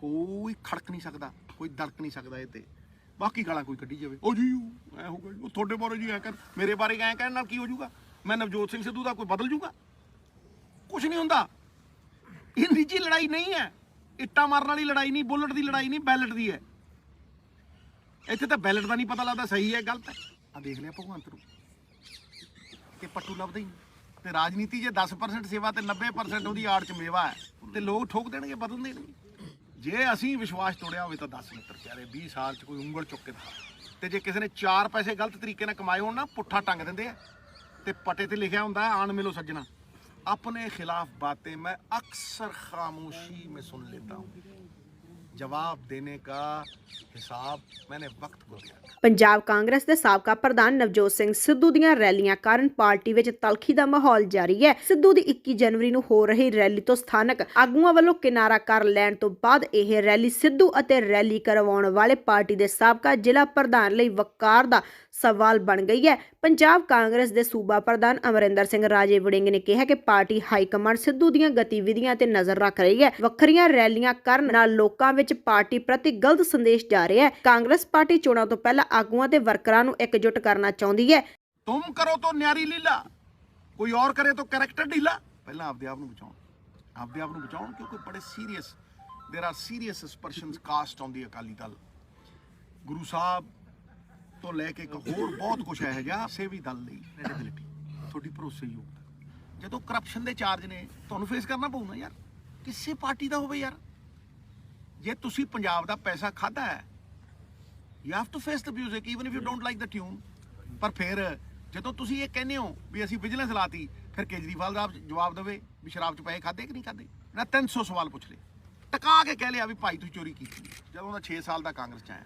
ਕੋਈ ਖੜਕ ਨਹੀਂ ਸਕਦਾ, ਕੋਈ ਦੜਕ ਨਹੀਂ ਸਕਦਾ ਇਹ ਤੇ। ਬਾਕੀ ਗਾਲਾਂ ਕੋਈ ਕੱਢੀ ਜਾਵੇ। ਉਹ ਜੀ, ਐ ਹੋ ਗਿਆ ਉਹ ਤੁਹਾਡੇ ਬਾਰੇ ਜੀ ਐ ਕਰ ਮੇਰੇ ਬਾਰੇ ਐ ਕਹਿਣ ਨਾਲ ਕੀ ਹੋ ਜਾਊਗਾ? ਮੈਂ ਨਵਜੋਤ ਸਿੰਘ ਸਿੱਧੂ ਦਾ ਕੋਈ ਬਦਲ ਜਾਊਗਾ? ਕੁਝ ਨਹੀਂ ਹੁੰਦਾ। ਇਹ ਨਿੱਜੀ ਲੜਾਈ ਨਹੀਂ ਹੈ। ਇੱਟਾਂ ਮਾਰਨ ਵਾਲੀ ਲੜਾਈ ਨਹੀਂ, ਬੁਲਟ ਦੀ ਲੜਾਈ ਨਹੀਂ, ਬੈਲਟ ਦੀ ਹੈ। ਇੱਥੇ ਤਾਂ ਬੈਲਟ ਦਾ ਨਹੀਂ ਪਤਾ ਲੱਗਦਾ, ਸਹੀ ਹੈ, ਗਲਤ ਹੈ। ਆ ਦੇਖ ਲਿਆ ਭਗਵੰਤ ਨੂੰ। ਕਿ ਪੱਟੂ ਲੱਭਦਾ ਹੀ ਨਹੀਂ। ਤੇ ਰਾਜਨੀਤੀ ਜੇ 10% ਸੇਵਾ ਤੇ 90% ਉਹਦੀ ਆੜ ਚ ਮੇਵਾ ਹੈ, ਤੇ ਲੋਕ ਠੋਕ ਦੇਣਗੇ ਬਦਲ ਦੇਣਗੇ ਜੇ ਅਸੀਂ ਵਿਸ਼ਵਾਸ ਤੋੜਿਆ ਹੋਵੇ ਤਾਂ 10 ਮਿੱਤਰ ਪਿਆਰੇ 20 ਸਾਲ ਚ ਕੋਈ ਉਂਗਲ ਚੁੱਕ ਕੇ ਦਿਖਾ ਤੇ ਜੇ ਕਿਸੇ ਨੇ 4 ਪੈਸੇ ਗਲਤ ਤਰੀਕੇ ਨਾਲ ਕਮਾਏ ਹੋਣ ਨਾ ਪੁੱਠਾ ਟੰਗ ਦਿੰਦੇ ਆ ਤੇ ਪਟੇ ਤੇ ਲਿਖਿਆ ਹੁੰਦਾ ਹੈ, ਆਣ ਮਿਲੋ ਸੱਜਣਾ अपने खिलाफ बातें मैं अक्सर खामोशी में सुन लेता हूँ जवाब देने का हिसाब मैंने वक्त को दिया ਪੰਜਾਬ ਕਾਂਗਰਸ ਦੇ ਸਾਬਕਾ ਪ੍ਰਧਾਨ ਨਵਜੋਤ ਸਿੰਘ ਸਿੱਧੂ ਦੀਆਂ ਰੈਲੀਆਂ ਕਾਰਨ ਪਾਰਟੀ ਵਿੱਚ ਤਲਖੀ ਦਾ ਮਾਹੌਲ ਜਾਰੀ ਹੈ ਸਿੱਧੂ ਦੀ 21 ਜਨਵਰੀ ਨੂੰ ਹੋ ਰਹੀ ਰੈਲੀ ਤੋਂ ਸਥਾਨਕ ਆਗੂਆਂ ਵੱਲੋਂ ਕਿਨਾਰਾ ਕਰ ਲੈਣ ਤੋਂ ਬਾਅਦ ਇਹ ਰੈਲੀ ਸਿੱਧੂ ਅਤੇ ਰੈਲੀ ਕਰਵਾਉਣ ਵਾਲੇ ਪਾਰਟੀ ਦੇ ਸਾਬਕਾ ਜ਼ਿਲ੍ਹਾ ਪ੍ਰਧਾਨ ਲਈ ਵਕਾਰ ਦਾ ਸਵਾਲ ਬਣ ਗਈ ਹੈ ਪੰਜਾਬ ਕਾਂਗਰਸ ਦੇ ਸੂਬਾ ਪ੍ਰਧਾਨ ਅਮਰਿੰਦਰ ਸਿੰਘ ਰਾਜੇ ਵੜਿੰਗ ਨੇ ਕਿਹਾ ਕਿ ਪਾਰਟੀ ਹਾਈ ਕਮਾਂਡ ਸਿੱਧੂ ਦੀਆਂ ਗਤੀਵਿਧੀਆਂ ਤੇ ਨਜ਼ਰ ਰੱਖ ਰਹੀ ਹੈ ਵੱਖਰੀਆਂ ਰੈਲੀਆਂ ਕਰਨ ਨਾਲ ਲੋਕਾਂ ਵਿੱਚ ਪਾਰਟੀ ਪ੍ਰਤੀ ਗਲਤ ਸੰਦੇਸ਼ ਜਾ ਰਿਹਾ ਹੈ ਕਾਂਗਰਸ ਪਾਰਟੀ ਚੋਣਾਂ ਤੋਂ ਪਹਿਲਾਂ ਆਗੂਆਂ ਤੇ ਵਰਕਰਾਂ ਨੂੰ ਇਕਜੁੱਟ ਕਰਨਾ ਚਾਹੁੰਦੀ ਹੈ तुम करो तो न्यारी लीला कोई और करे तो कैरेक्टर ढीला ਪਹਿਲਾਂ ਆਪਦੇ ਆਪ ਨੂੰ ਬਚਾਉਣ ਆਪਦੇ ਆਪ ਨੂੰ ਬਚਾਉਣ ਕਿਉਂਕਿ ਬੜੇ serious there are serious suspensions cast on the Akali Dal ਗੁਰੂ ਸਾਹਿਬ ਤੋਂ ਲੈ ਕੇ ਇੱਕ ਹੋਰ ਬਹੁਤ ਕੁਝ ਹੈ ਜਿਹਾ ਸੇ ਵੀ ਦਲ ਲਈ ਕ੍ਰੈਡੀਬਿਲਿਟੀ ਤੁਹਾਡੀ ਭਰੋਸੇਯੋਗਤਾ ਜਦੋਂ ਕਰਪਸ਼ਨ ਦੇ ਚਾਰਜ ਨੇ ਤੁਹਾਨੂੰ ਫੇਸ ਕਰਨਾ ਪਊ ਨਾ ਯਾਰ ਕਿਸੇ ਪਾਰਟੀ ਦਾ ਹੋਵੇ ਯਾਰ ਜੇ ਤੁਸੀਂ ਪੰਜਾਬ ਦਾ ਪੈਸਾ ਖਾਦਾ ਹੈ you have to face the music even if you don't like the tune ਪਰ ਫਿਰ ਜਦੋਂ ਤੁਸੀਂ ਇਹ ਕਹਿੰਦੇ ਹੋ ਵੀ ਅਸੀਂ ਵਿਜੀਲੈਂਸ ਲਾਤੀ ਫਿਰ ਕੇਜਰੀਵਾਲ ਦਾ ਜਵਾਬ ਦੇਵੇ ਵੀ ਸ਼ਰਾਬ ਚ ਪੈਸੇ ਖਾਦੇ ਕਿ ਨਹੀਂ ਖਾਦੇ ਨਾ 300 ਸਵਾਲ ਪੁੱਛ ਲਏ। ਟਕਾ ਕੇ ਕਹਿ ਲਿਆ ਵੀ ਭਾਈ ਤੁਸੀਂ ਚੋਰੀ ਕੀਤੀ। ਜਦੋਂ ਦਾ 6 ਸਾਲ ਦਾ ਕਾਂਗਰਸ ਚ ਆਇਆ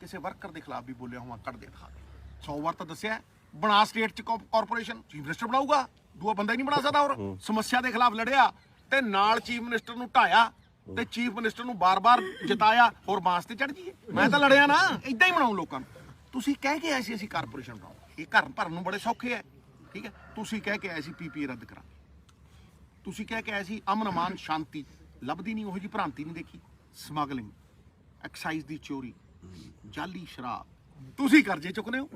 ਕਿਸੇ ਵਰਕਰ ਦੇ ਖਿਲਾਫ ਵੀ ਬੋਲਿਆ ਹੋਵਾਂ ਕੱਢ ਦੇ ਦਿਖਾ ਦੇ। 100 ਵਾਰ ਤਾਂ ਦੱਸਿਆ। ਬਣਾ ਸਟੇਟ ਚ ਕਾਰਪੋਰੇਸ਼ਨ ਚੀਫ ਮਿਨਿਸਟਰ ਬਣਾਊਗਾ। ਦੂਆ ਬੰਦਾ ਹੀ ਨਹੀਂ ਬਣਾ ਸਕਦਾ ਹੋਰ। ਸਮੱਸਿਆ ਦੇ ਖਿਲਾਫ ਲੜਿਆ ਤੇ ਨਾਲ ਚੀਫ ਮਿਨਿਸਟਰ ਨੂੰ ਢਾਇਆ। ਤੇ ਚੀਫ ਮਿਨਿਸਟਰ ਨੂੰ ਬਾਰ-ਬਾਰ ਜਿਤਾਇਆ, ਹੋਰ ਬਾਂਸ ਤੇ ਚੜ ਜੀਏ ਮੈਂ ਤਾਂ ਲੜਿਆ ਨਾ ਇਦਾਂ ਹੀ ਬਣਾਉਂ ਲੋਕਾਂ ਨੂੰ। ਤੁਸੀਂ ਕਹਿ ਕੇ ਆਏ ਸੀ ਅਸੀਂ ਕਾਰਪੋਰੇਸ਼ਨ ਬਣਾਉਂ ਇਹ ਘਰ ਭਰਨ ਨੂੰ ਬੜੇ ਸੌਖੇ ਹੈ ਠੀਕ ਹੈ? ਤੁਸੀਂ ਕਹਿ ਕੇ ਆਏ ਸੀ ਪੀਪੀ ਰੱਦ ਕਰਾ। ਤੁਸੀਂ ਕਹਿ ਕੇ ਆਏ ਸੀ ਅਮਨ ਅਮਾਨ ਸ਼ਾਂਤੀ, ਲੱਭਦੀ ਨਹੀਂ, ਉਹੋ ਜੀ ਭ੍ਰਾਂਤੀ ਨਹੀਂ ਦੇਖੀ। ਸਮਗਲਿੰਗ, ਐਕਸਾਈਜ਼ ਦੀ ਚੋਰੀ, ਜਾਲੀ ਸ਼ਰਾਬ। ਤੁਸੀਂ ਕਰਜ਼ੇ ਚੁੱਕਦੇ ਹੋ।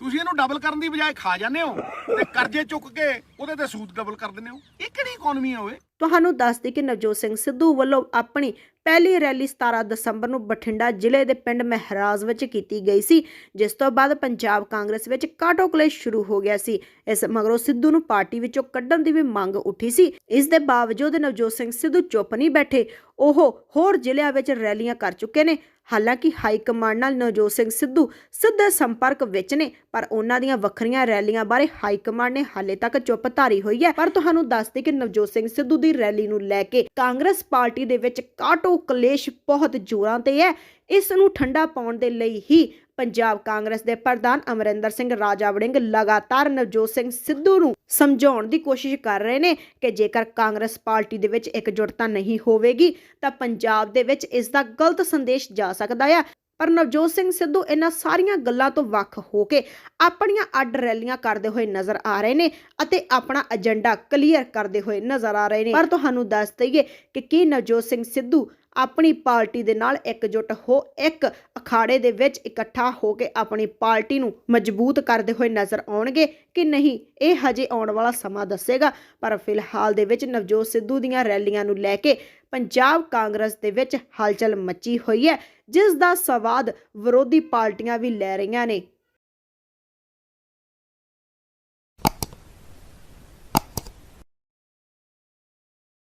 ਤੁਸੀਂ ਇਹਨੂੰ ਡਬਲ ਕਰਨ ਦੀ ਬਜਾਏ ਖਾ ਜਾਂਦੇ ਹੋ ਤੇ ਕਰਜ਼ੇ ਚੁੱਕ ਕੇ ਉਹਦੇ ਤੇ ਸੂਦ ਡਬਲ ਕਰ ਦਿੰਦੇ ਹੋ। ਇਹ ਕਿਹੜੀ ਇਕਨੋਮੀ ਆ ਓਏ? ਤੁਹਾਨੂੰ ਦੱਸ ਦਈਏ ਕਿ ਨਵਜੋਤ ਸਿੰਘ ਸਿੱਧੂ ਵੱਲੋਂ ਆਪਣੀ ਪਹਿਲੀ ਰੈਲੀ 17 ਦਸੰਬਰ ਨੂੰ ਬਠਿੰਡਾ ਜ਼ਿਲ੍ਹੇ ਦੇ ਪਿੰਡ ਮਹਿਰਾਜ ਵਿੱਚ ਕੀਤੀ ਗਈ ਸੀ, ਜਿਸ ਤੋਂ ਬਾਅਦ ਪੰਜਾਬ ਕਾਂਗਰਸ ਵਿੱਚ ਕਾਟੋ ਕਲੇਸ਼ ਸ਼ੁਰੂ ਹੋ ਗਿਆ ਸੀ। ਇਸ ਮਗਰੋਂ ਸਿੱਧੂ ਨੂੰ ਪਾਰਟੀ ਵਿੱਚੋਂ ਕੱਢਣ ਦੀ ਵੀ ਮੰਗ ਉੱਠੀ ਸੀ। ਇਸ ਦੇ ਬਾਵਜੂਦ ਨਵਜੋਤ ਸਿੰਘ ਸਿੱਧੂ ਚੁੱਪ ਨਹੀਂ ਬੈਠੇ। ਉਹ ਹੋਰ ਜ਼ਿਲ੍ਹਿਆਂ ਵਿੱਚ ਰੈਲੀਆਂ ਕਰ ਚੁੱਕੇ ਨੇ। ਹਾਲਾਂਕਿ ਹਾਈ ਕਮਾਂਡ ਨਾਲ ਨਵਜੋਤ ਸਿੰਘ ਸਿੱਧੂ ਸਿੱਧੇ ਸੰਪਰਕ ਵਿੱਚ ਨੇ, ਪਰ ਉਹਨਾਂ ਦੀਆਂ ਵੱਖਰੀਆਂ ਰੈਲੀਆਂ ਬਾਰੇ ਹਾਈ ਕਮਾਂਡ ਨੇ ਹਾਲੇ ਤੱਕ ਚੁੱਪ ਧਾਰੀ ਹੋਈ ਹੈ। ਪਰ ਤੁਹਾਨੂੰ ਦੱਸ ਦੇ ਕਿ ਨਵਜੋਤ ਸਿੰਘ ਸਿੱਧੂ ਦੀ ਰੈਲੀ ਨੂੰ ਲੈ ਕੇ ਕਾਂਗਰਸ ਪਾਰਟੀ ਦੇ ਵਿੱਚ ਕਾਟੋ ਕਲੇਸ਼ ਬਹੁਤ ਜ਼ੋਰਾਂ ਤੇ ਹੈ। ਇਸ ਨੂੰ ਠੰਡਾ ਪਾਉਣ ਦੇ ਲਈ ਹੀ ਪੰਜਾਬ ਕਾਂਗਰਸ ਦੇ ਪ੍ਰਧਾਨ ਅਮਰਿੰਦਰ ਸਿੰਘ ਰਾਜਾ ਵੜਿੰਗ ਲਗਾਤਾਰ ਨਵਜੋਤ ਸਿੰਘ ਸਿੱਧੂ ਨੂੰ ਸਮਝਾਉਣ ਦੀ ਕੋਸ਼ਿਸ਼ ਕਰ ਰਹੇ ਨੇ ਕਿ ਜੇਕਰ ਕਾਂਗਰਸ ਪਾਰਟੀ ਦੇ ਵਿੱਚ ਇਕਜੁੱਟਤਾ ਨਹੀਂ ਹੋਵੇਗੀ, ਤਾਂ ਪੰਜਾਬ ਦੇ ਵਿੱਚ ਇਸ ਦਾ ਗਲਤ ਸੰਦੇਸ਼ ਜਾ ਸਕਦਾ ਹੈ ਪਰ ਨਵਜੋਤ ਸਿੰਘ ਸਿੱਧੂ ਇਹਨਾਂ ਸਾਰੀਆਂ ਗੱਲਾਂ ਤੋਂ ਵੱਖ ਹੋ ਕੇ ਆਪਣੀਆਂ ਅੱਡ ਰੈਲੀਆਂ ਕਰਦੇ ਹੋਏ ਨਜ਼ਰ ਆ ਰਹੇ ਨੇ ਅਤੇ ਆਪਣਾ ਏਜੰਡਾ ਕਲੀਅਰ ਕਰਦੇ ਹੋਏ ਨਜ਼ਰ ਆ ਰਹੇ ਨੇ। ਪਰ ਤੁਹਾਨੂੰ ਦੱਸ ਦਈਏ ਕਿ ਕੀ ਨਵਜੋਤ ਸਿੰਘ ਸਿੱਧੂ ਆਪਣੀ ਪਾਰਟੀ ਦੇ ਨਾਲ ਇਕਜੁੱਟ ਹੋ ਇੱਕ ਅਖਾੜੇ ਦੇ ਵਿੱਚ ਇਕੱਠਾ ਹੋ ਕੇ ਆਪਣੀ ਪਾਰਟੀ ਨੂੰ ਮਜ਼ਬੂਤ ਕਰਦੇ ਹੋਏ ਨਜ਼ਰ ਆਉਣਗੇ ਕਿ ਨਹੀਂ, ਇਹ ਹਜੇ ਆਉਣ ਵਾਲਾ ਸਮਾਂ ਦੱਸੇਗਾ। ਪਰ ਫਿਲਹਾਲ ਦੇ ਵਿੱਚ ਨਵਜੋਤ ਸਿੱਧੂ ਦੀਆਂ ਰੈਲੀਆਂ ਨੂੰ ਲੈ ਕੇ ਪੰਜਾਬ ਕਾਂਗਰਸ ਦੇ ਵਿੱਚ ਹਲਚਲ ਮੱਚੀ ਹੋਈ ਹੈ, ਜਿਸ ਦਾ ਸਵਾਦ ਵਿਰੋਧੀ ਪਾਰਟੀਆਂ ਵੀ ਲੈ ਰਹੀਆਂ ਨੇ।